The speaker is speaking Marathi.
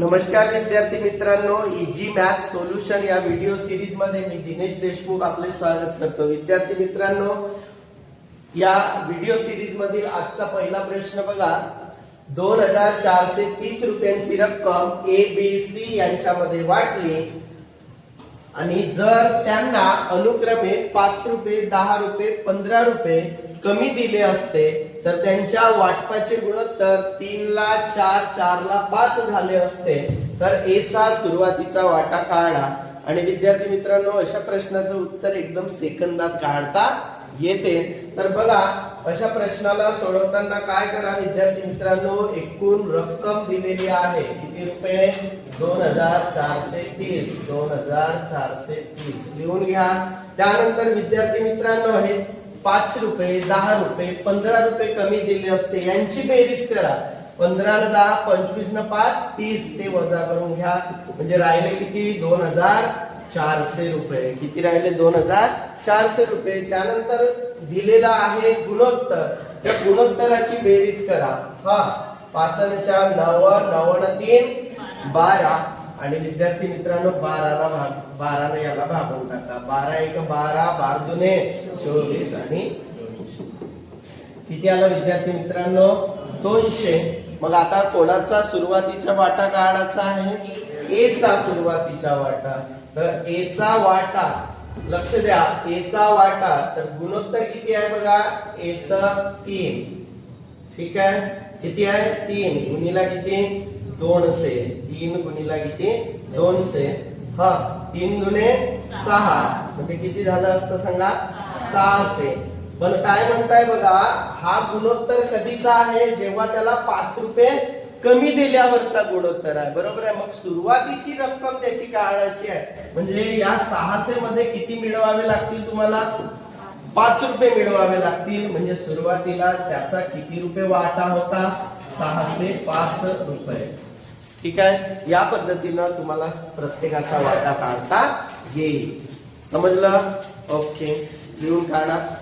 नमस्कार विद्यार्थी मित्रांनो इजी मॅथ सोल्युशन या व्हिडिओ सिरीजमध्ये मी दिनेश देशमुख आपले स्वागत करतो. विद्यार्थी मित्रांनो या व्हिडिओ सिरीज मधील आजचा पहिला प्रश्न बघा. दोन हजार चारशे तीस रुपयांची रक्कम ए बी सी यांच्यामध्ये वाटली. आणि जर त्यांना अनुक्रमे पाच रुपये दहा रुपये पंधरा रुपये कमी दिले असते तर त्यांच्या वाटपाचे गुणोत्तर तीन ला चार चार ला पाच झाले असते. तर ए चा सुरुवातीचा वाटा काढा. आणि विद्यार्थी मित्रांनो अशा प्रश्नाचं उत्तर एकदम सेकंदात काढता येते. तर बघा अशा प्रश्नाला सोडवताना काय करा विद्यार्थी मित्रांनो एकूण रक्कम दिलेली आहे. किती रुपये? दोन हजार चारशे तीस. दोन हजार चारशे तीस. लिहून घ्या. त्यानंतर विद्यार्थी मित्रांनो हे पाच रुपये दहा रुपये पंधरा रुपये कमी दिले असते यांची बेरीज करा. पंधरा न दहा पंचवीस न पाच तीस ते वजा करून घ्या. म्हणजे राहिले किती? दोन हजार चारशे रुपये. किती राहिले? दोन हजार चारशे रुपये. त्यानंतर दिलेला आहे गुणोत्तर. त्या गुणोत्तराची बेरीज करा. हा पाच चार नव्वद नव्वद तीन बारा आणि विद्यार्थी मित्रांनो बाराला भाग बाराने याला भागून टाका. बारा एक बारा बार दुने चोवीस आणि किती आला विद्यार्थी मित्रांनो? दोनशे. मग आता कोणाचा सुरुवातीचा वाटा काढायचा आहे? एचा सुरुवातीचा वाटा. तर एचा वाटा लक्ष द्या एचा वाटा. तर गुणोत्तर किती आहे बघा? एच तीन. ठीक आहे? किती आहे? तीन. गुणीला किती? दोनशे तीन गुणीला किती? दोनशे हा तीन गुणे सहा. म्हणजे किती झालं असतं सांगा? सहाशे पण काय म्हणताय बघा हा गुणोत्तर कधीचा आहे? जेव्हा त्याला पाच रुपये कमी दिल्यावरचा गुणोत्तर आहे. बरोबर आहे? मग सुरुवातीची रक्कम त्याची काढायची आहे. म्हणजे या सहाशे मध्ये किती मिळवावे लागतील तुम्हाला? पाच रुपये मिळवावे लागतील. म्हणजे सुरुवातीला त्याचा किती रुपये वाटा होता? सहाशे पाच रुपये. ठीक आहे? या पद्धतीनं तुम्हाला प्रत्येकाचा वाटा काढता येईल. समजलं? ओके. लिहून काढा.